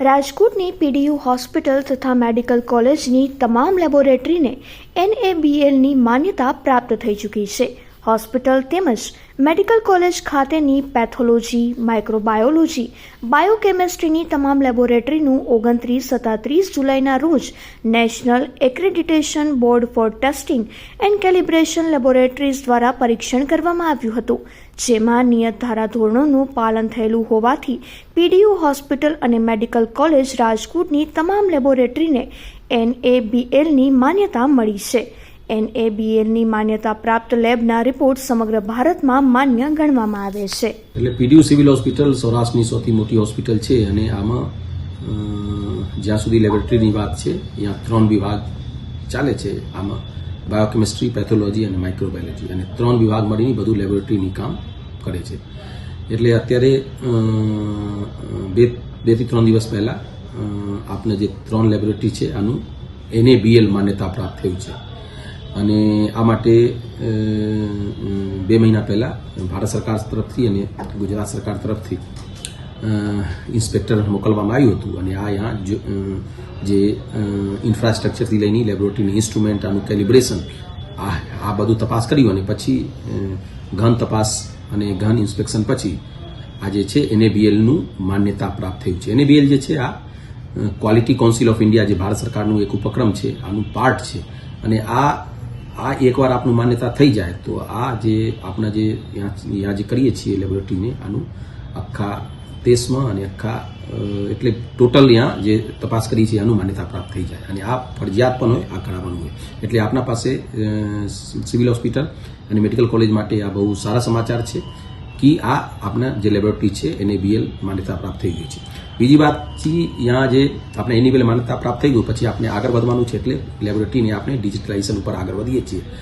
રાજકોટની PDU hospital તથા medical કોલેજની તમામ લેબોરેટરીને એનએબીએલની માન્યતા પ્રાપ્ત થઈ ચૂકી છે. હોસ્પિટલ તેમજ મેડિકલ કોલેજ ખાતેની પેથોલોજી, માઇક્રોબાયોલોજી, બાયોકેમિસ્ટ્રીની તમામ લેબોરેટરીનું ઓગણત્રીસ તથા જુલાઈના રોજ national accreditation board for testing and calibration laboratories દ્વારા પરીક્ષણ કરવામાં આવ્યું હતું, જેમાં નિયત ધારાધોરણોનું પાલન થયેલું હોવાથી પીડીયુ હોસ્પિટલ અને મેડિકલ કોલેજ રાજકોટની તમામ લેબોરેટરીને એનએબીએલની માન્યતા મળી છે. એનએબીએલની માન્યતા પ્રાપ્ત લેબના રિપોર્ટ સમગ્ર ભારતમાં માન્ય ગણવામાં આવે છે. એટલે પીડીયુ સિવિલ હોસ્પિટલ સૌરાષ્ટ્રની સૌથી મોટી હોસ્પિટલ છે અને આમાં જ્યાં સુધી લેબોરેટરીની વાત છે, ત્યાં ત્રણ વિભાગ ચાલે છે. આમાં બાયોકેમિસ્ટ્રી, પેથોલોજી અને માઇક્રોબાયોલોજી. અને ત્રણ વિભાગ મળીને બધું લેબોરેટરીની કામ કરે છે. એટલે અત્યારે બે, બેથી ત્રણ દિવસ પહેલાં આપને જે ત્રણ લેબોરેટરી છે, આનું એનએબીએલ માન્યતા પ્રાપ્ત થયું છે. અને આ માટે બે મહિના પહેલા ભારત સરકાર તરફથી અને ગુજરાત સરકાર તરફથી ઇન્સ્પેક્ટર મોકલવામાં આવ્યું હતું. અને આ અહીંયા જે ઇન્ફ્રાસ્ટ્રક્ચરથી લઈને લેબોરેટરીની ઇન્સ્ટ્રુમેન્ટ આનું કેલિબ્રેશન, આ આ બધું તપાસ કર્યું અને પછી ઘન તપાસ અને ઘન ઇન્સ્પેક્શન પછી આ જે છે એનએબીએલનું માન્યતા પ્રાપ્ત થયું છે. એનએબીએલ જે છે આ ક્વોલિટી કાઉન્સિલ ઓફ ઇન્ડિયા જે ભારત સરકારનું એક ઉપક્રમ છે, આનું પાર્ટ છે. અને આ આ એકવાર આપનું માન્યતા થઈ જાય તો આ જે આપણા જે અહીંયા જે કરીએ છીએ લેબોરેટરીને આનું આખા દેશમાં અને આખા એટલે ટોટલ ત્યાં જે તપાસ કરી છે આનું માન્યતા પ્રાપ્ત થઈ જાય અને આ ફરજિયાત પણ હોય, આ કરાવવાનું હોય. એટલે આપના પાસે સિવિલ હોસ્પિટલ અને મેડિકલ કોલેજ માટે આ બહુ સારા સમાચાર છે. કે આ આપણા જે લેબોરેટરી છે એને બીએલ માન્યતા પ્રાપ્ત થઈ ગઈ છે બીજી વાત છે અહીંયા જે આપણે એની માન્યતા પ્રાપ્ત થઈ ગયું પછી આપણે આગળ વધવાનું છે એટલે લેબોરેટરીને આપણે ડિજિટલાઇઝેશન ઉપર આગળ વધીએ છીએ